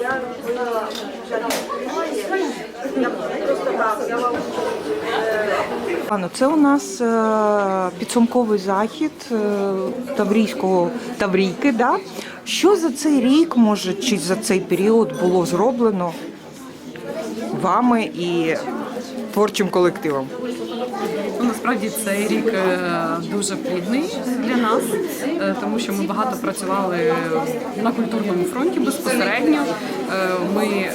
Я робила це у нас е, підсумковий захід е, Таврійського Таврійки. Да? Що за цей рік, може, чи за цей період було зроблено вами і творчим колективом? Ну, насправді цей рік е, дуже плідний для нас, е, тому що ми багато працювали на культурному фронті безпосередньо. Е, Ми е,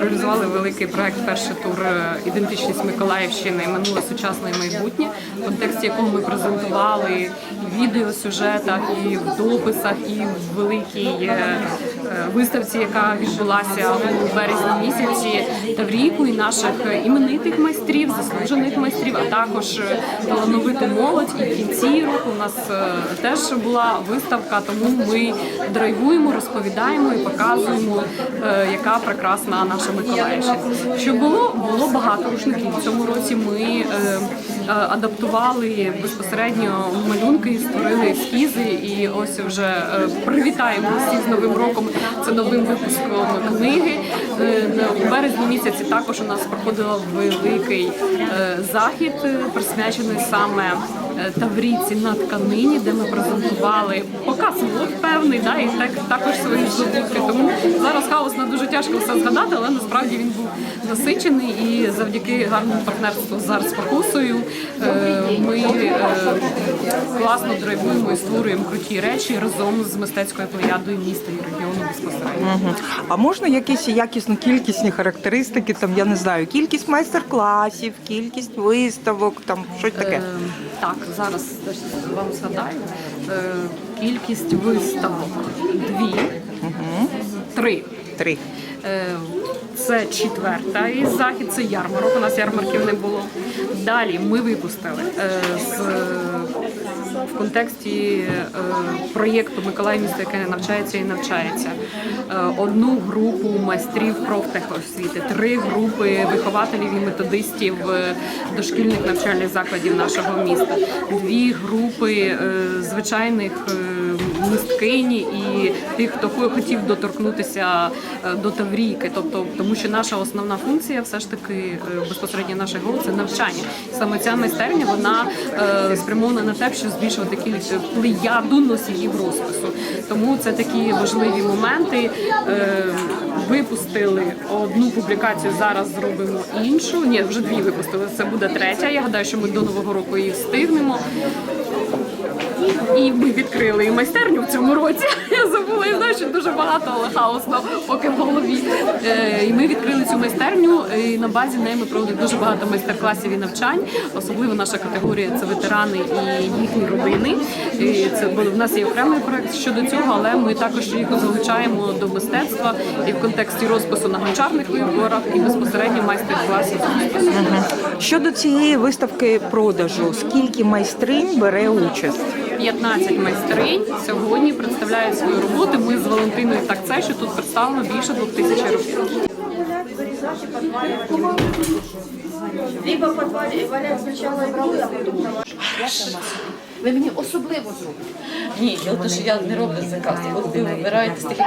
реалізували великий проект перший тур е, ідентичність Миколаївщини минуле сучасне і майбутнє, в контексті якого ми презентували і в відеосюжетах, і в дописах, і в великій виставці, яка відбулася у березні місяці Таврійку і наших іменитих майстрів, заслужених майстрів, а також талановиту молодь. І в кінці року у нас теж була виставка, тому ми драйвуємо, розповідаємо і показуємо, яка прекрасна наша Миколаївщина. Що було, було багато рушників. Цьому році ми е, е, адаптували безпосередньо малюнки, створили ескізи, і ось вже е, привітаємо всіх з новим роком. Це новим випуском книги. У березні місяці також у нас проходив великий захід, присвячений саме Таврійці на тканині, де ми презентували показ мод певний, да, і так також свої здобутки. Тому зараз хаосно дуже тяжко все згадати, але насправді він був насичений і завдяки гарному партнерству з Арт-Спокусою е, ми е, класно драйвуємо і створюємо круті речі разом з мистецькою плеядою міста і регіону безпосередньо. А можна якісь якісно кількісні характеристики, там я не знаю, кількість майстер-класів, кількість виставок, там щось таке. Е, Так, зараз теж вам згадаю. Е, Кількість виставок дві, три. Три. Е, Це четверта із захід, це ярмарок. У нас ярмарків не було. Далі ми випустили е, з в контексті е, проєкту Миколай місто, яке навчається і навчається. Е, Одну групу майстрів профтехосвіти, три групи вихователів і методистів е, дошкільних навчальних закладів нашого міста, дві групи звичайних мисткині і тих, хто хотів доторкнутися е, до Таврійки. Тобто, тому що наша основна функція, все ж таки, е, безпосередньо наших гол це навчання. Саме ця майстерня вона е, спрямована на те, щоб збільшувати кількість плеяду носіїв розпису. Тому це такі важливі моменти. Випустили одну публікацію, зараз зробимо іншу. Ні, вже дві випустили. Це буде третя. Я гадаю, що ми до нового року її встигнемо. І ми відкрили і майстерню в цьому році. Я забула, я знаю, що дуже багато, але хаосно поки в голові. Е, І ми відкрили цю майстерню. І на базі неї ми проводимо дуже багато майстер-класів і навчань. Особливо наша категорія це ветерани і їхні родини. І це бо в нас є окремий проект щодо цього, але ми також їх залучаємо до мистецтва і в контексті розпису на гончарних виборах, і безпосередньо майстер-класів. Щодо цієї виставки продажу, скільки майстринь бере участь? 15 майстринь сьогодні представляють свою роботу. Ми з Валентиною так це, що тут представлено більше двох тисяч робіт. подваливать. Либо подваливать, валять сначала игру, а потом на Ви мені особливо зробите. Ні, я те, що я не роблю заказ. От ви вибираєте з таких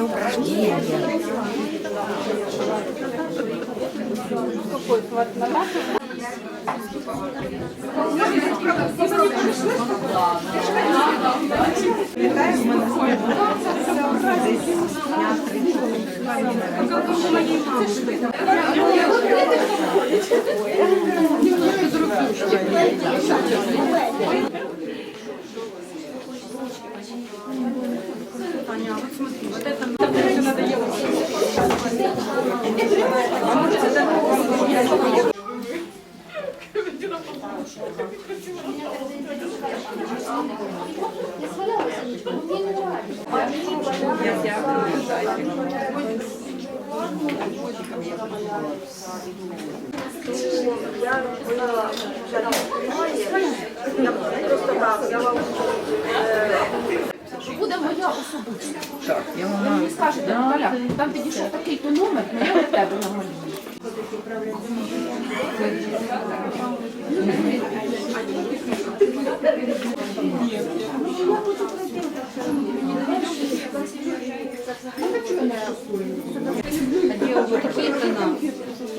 приятное упражнение. Thank you. смотри, вот это все Я была, просто так, я вам моя особиста. Ви мені скажете, Наталя, там підійшов такий-то номер, ну я до тебе.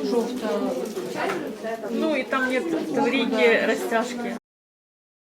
Жовта. Ну и там нет таврики, растяжки.